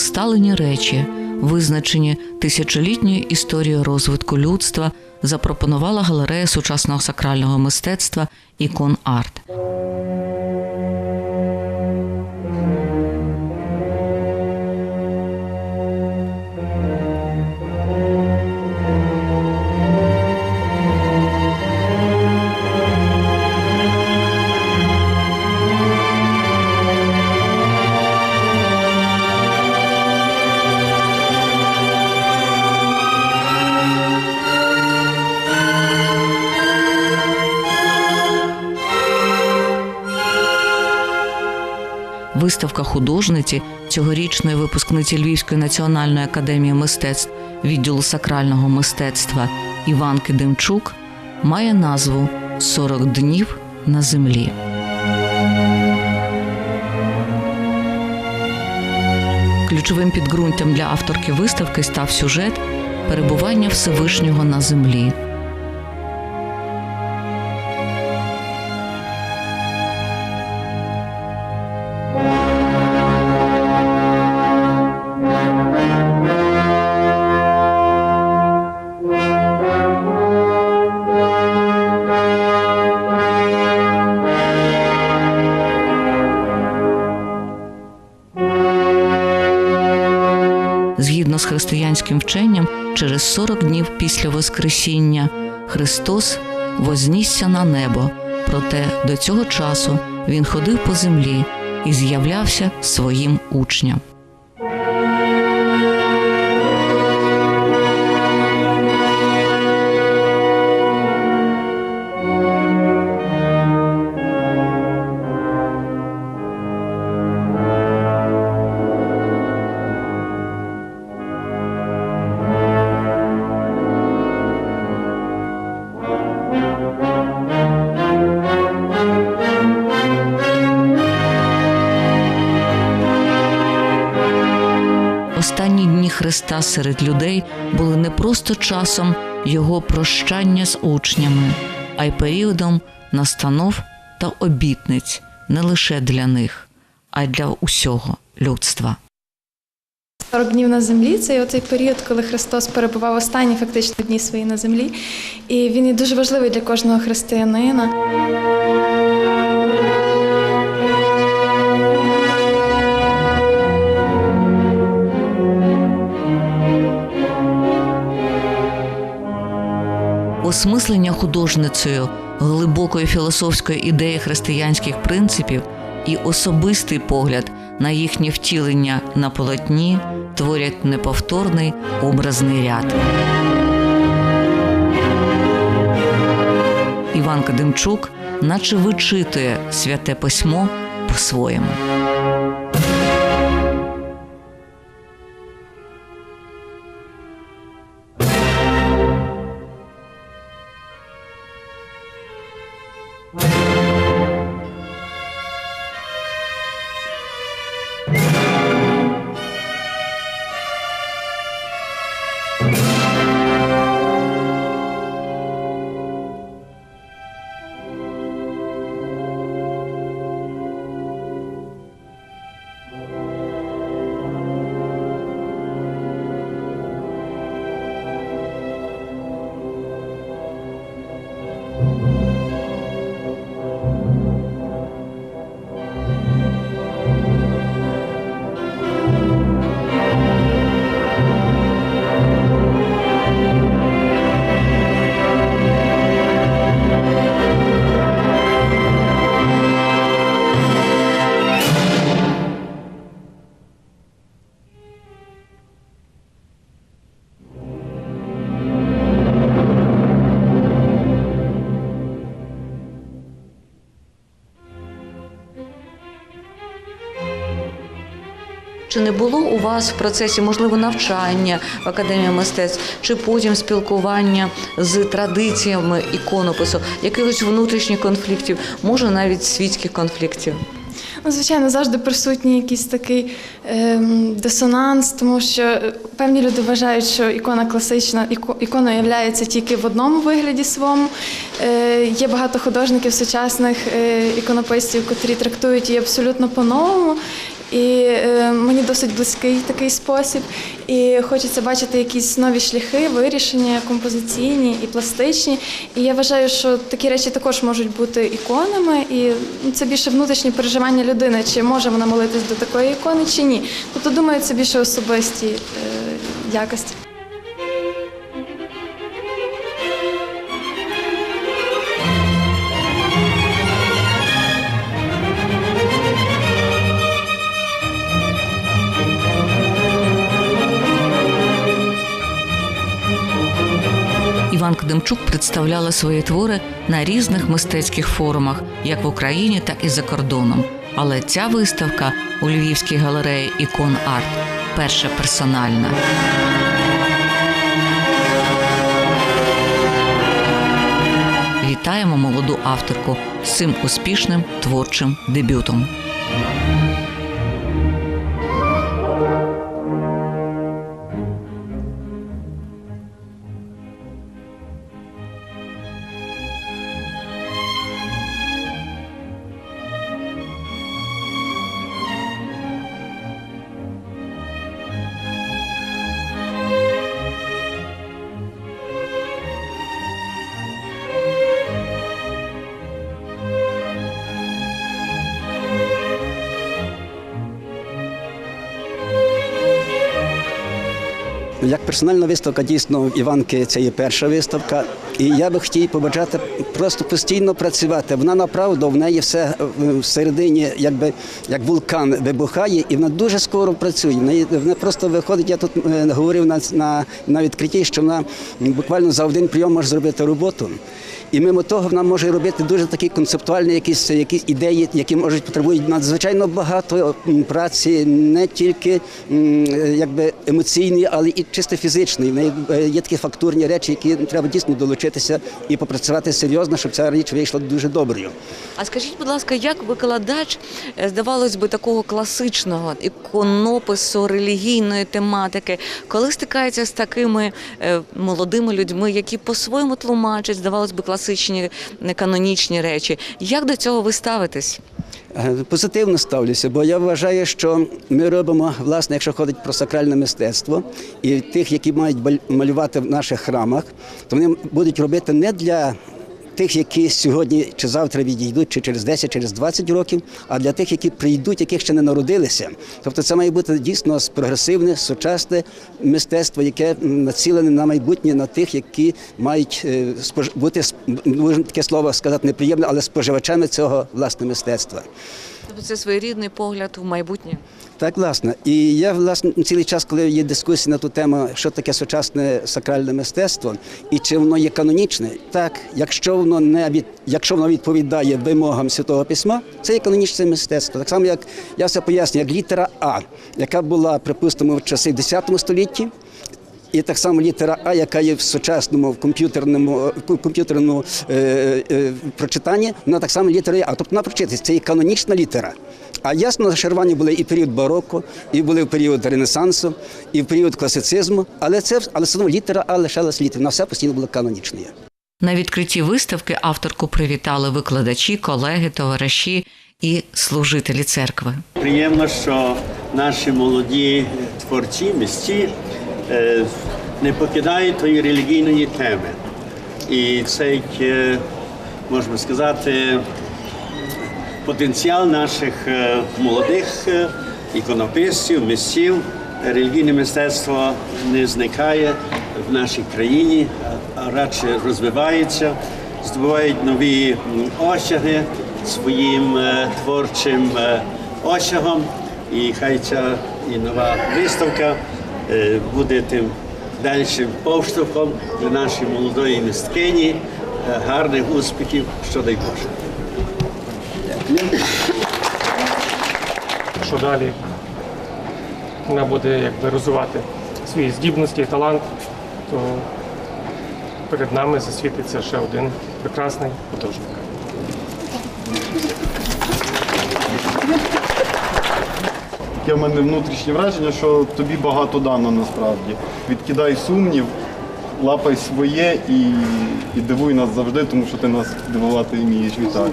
усталені речі, визначені тисячолітньою історією розвитку людства, запропонувала галерея сучасного сакрального мистецтва ікон арт. Виставка художниці цьогорічної випускниці Львівської національної академії мистецтв відділу сакрального мистецтва Іванки Демчук має назву «40 днів на землі. Ключовим підґрунтям для авторки виставки став сюжет перебування Всевишнього на землі. Християнським вченням, через 40 днів після Воскресіння Христос вознісся на небо, проте до цього часу він ходив по землі і з'являвся своїм учням. Христа серед людей були не просто часом його прощання з учнями, а й періодом настанов та обітниць не лише для них, а й для усього людства. 40 днів на землі це оцей період, коли Христос перебував останні фактично дні свої на землі. І він є дуже важливий для кожного християнина. Осмислення художницею глибокої філософської ідеї християнських принципів і особистий погляд на їхнє втілення на полотні творять неповторний образний ряд. Іванка Демчук, наче вичитує святе письмо по-своєму. Чи не було у вас в процесі можливо навчання в академії мистецтв, чи потім спілкування з традиціями іконопису, якихось внутрішніх конфліктів, може навіть світських конфліктів? Ну, звичайно, завжди присутній якийсь такий ем, дисонанс, тому що певні люди вважають, що ікона класична, іко- ікона являється тільки в одному вигляді своєму. Е, є багато художників сучасних е, іконописців, котрі трактують її абсолютно по-новому. І е, мені досить близький такий спосіб. І хочеться бачити якісь нові шляхи, вирішення композиційні і пластичні. І я вважаю, що такі речі також можуть бути іконами, і ну, це більше внутрішнє переживання людини, чи може вона молитись до такої ікони, чи ні. Тобто, думаю, це більше особисті е, якості. Іван представляла свої твори на різних мистецьких форумах, як в Україні, так і за кордоном. Але ця виставка у Львівській галереї Ікон Арт перша персональна. Вітаємо молоду авторку з цим успішним творчим дебютом. Як персональна виставка, дійсно Іванки це є перша виставка. І я би хотів побажати просто постійно працювати. Вона направду в неї все е, всередині, якби як вулкан вибухає, і вона дуже скоро працює. Вона просто виходить. Я тут е, говорив на, на, на відкритті, що вона буквально за один прийом може зробити роботу. І мимо того вона може робити дуже такі концептуальні якісь, якісь ідеї, які можуть потребують надзвичайно багато праці, не тільки якби емоційні, але і чисто неї е, є такі фактурні речі, які треба дійсно долучитися і попрацювати серйозно, щоб ця річ вийшла дуже доброю. А скажіть, будь ласка, як викладач, е, здавалось би, такого класичного іконопису, релігійної тематики, коли стикається з такими е, молодими людьми, які по-своєму тлумачать, здавалось би, класичні не канонічні речі, як до цього ви ставитесь? Е, Позитивно ставлюся, бо я вважаю, що ми робимо, власне, якщо ходить про сакральне мистецтво, і тих, які мають малювати в наших храмах, то вони будуть робити не для тих, які сьогодні чи завтра відійдуть, чи через 10, через 20 років, а для тих, які прийдуть, яких ще не народилися. Тобто це має бути дійсно прогресивне, сучасне мистецтво, яке націлене на майбутнє, на тих, які мають е, бути можна таке слово сказати неприємне, але споживачами цього власне мистецтва. Тобто це своєрідний погляд в майбутнє. Так, власне. І я власне цілий час, коли є дискусії на ту тему, що таке сучасне сакральне мистецтво і чи воно є канонічне, так, якщо воно не від, якщо воно відповідає вимогам святого письма, це є канонічне мистецтво. Так само, як я все поясню, як літера А, яка була, припустимо, в часи в 10 столітті. І так само літера А, яка є в сучасному в комп'ютерному в комп'ютерному е, е, прочитанні, вона так само літера А. Тобто вона прочитається, це є канонічна літера. А ясно, зашарування були і період бароко, і були в період Ренесансу, і в період класицизму. Але це але все одно літера А лишалась літерою. Вона все постійно була канонічною. На відкритті виставки авторку привітали викладачі, колеги, товариші і служителі церкви. Приємно, що наші молоді творці, місті е, не покидають тої релігійної теми. І цей, е, можна сказати, потенціал наших е, молодих е, іконописців, митців, релігійне мистецтво не зникає в нашій країні, а радше розвивається, здобувають нові осяги своїм е, творчим е, осягом. І хай ця і нова виставка е, буде тим дальшим поштовхом для нашої молодої мисткині. Е, Гарних успіхів, що дай Боже. що далі вона буде якби розвивати свої здібності і талант, то перед нами засвітиться ще один прекрасний художник. Таке в мене внутрішнє враження, що тобі багато дано насправді. Відкидай сумнів, лапай своє і, і дивуй нас завжди, тому що ти нас дивувати вмієш. Вітаю.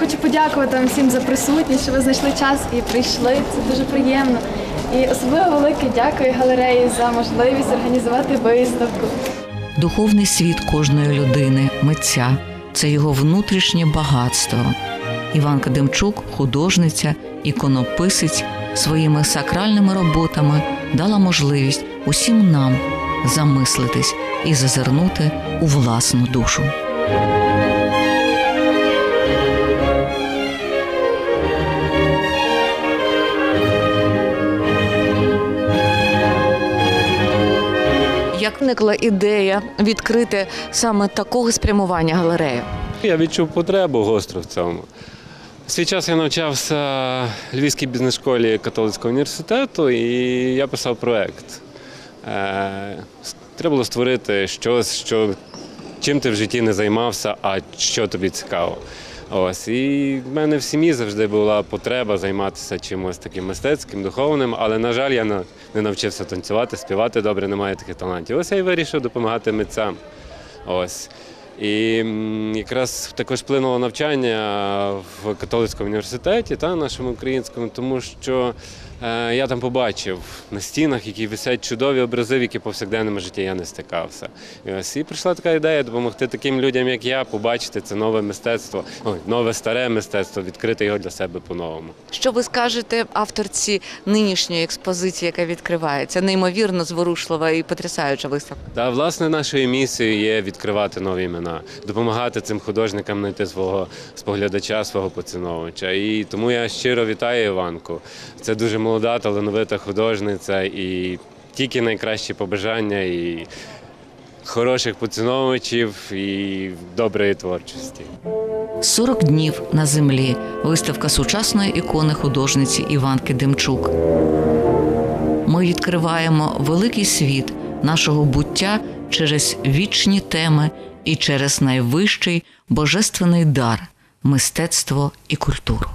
Хочу подякувати вам всім за присутність, що ви знайшли час і прийшли. Це дуже приємно. І особливо велике дякую галереї за можливість організувати виставку. Духовний світ кожної людини, митця це його внутрішнє багатство. Іванка Демчук, художниця, іконописець, своїми сакральними роботами дала можливість усім нам замислитись і зазирнути у власну душу. Як виникла ідея відкрити саме такого спрямування галерею? Я відчув потребу гостро в цьому. Свій час я навчався в Львівській бізнес-школі католицького університету, і я писав проєкт. Е, Треба було створити щось, що, чим ти в житті не займався, а що тобі цікаво. Ось. І в мене в сім'ї завжди була потреба займатися чимось таким мистецьким, духовним, але, на жаль, я не навчився танцювати, співати добре, немає таких талантів. Ось я і вирішив допомагати митцям. Ось. І якраз також вплинуло навчання в католицькому університеті, та нашому українському, тому що я там побачив на стінах, які висять чудові образи, в які повсякденному житті я не стикався. І ось і прийшла така ідея допомогти таким людям, як я, побачити це нове мистецтво, ой, нове старе мистецтво, відкрити його для себе по-новому. Що ви скажете авторці нинішньої експозиції, яка відкривається? Неймовірно зворушлива і потрясаюча виставка. Та власне нашою місією є відкривати нові імена, допомагати цим художникам знайти свого споглядача, свого поціновувача. І тому я щиро вітаю Іванку. Це дуже молода, талановита художниця і тільки найкращі побажання і хороших поціновувачів і доброї творчості. 40 днів на землі. Виставка сучасної ікони художниці Іванки Демчук. Ми відкриваємо великий світ нашого буття через вічні теми і через найвищий божественний дар мистецтво і культуру.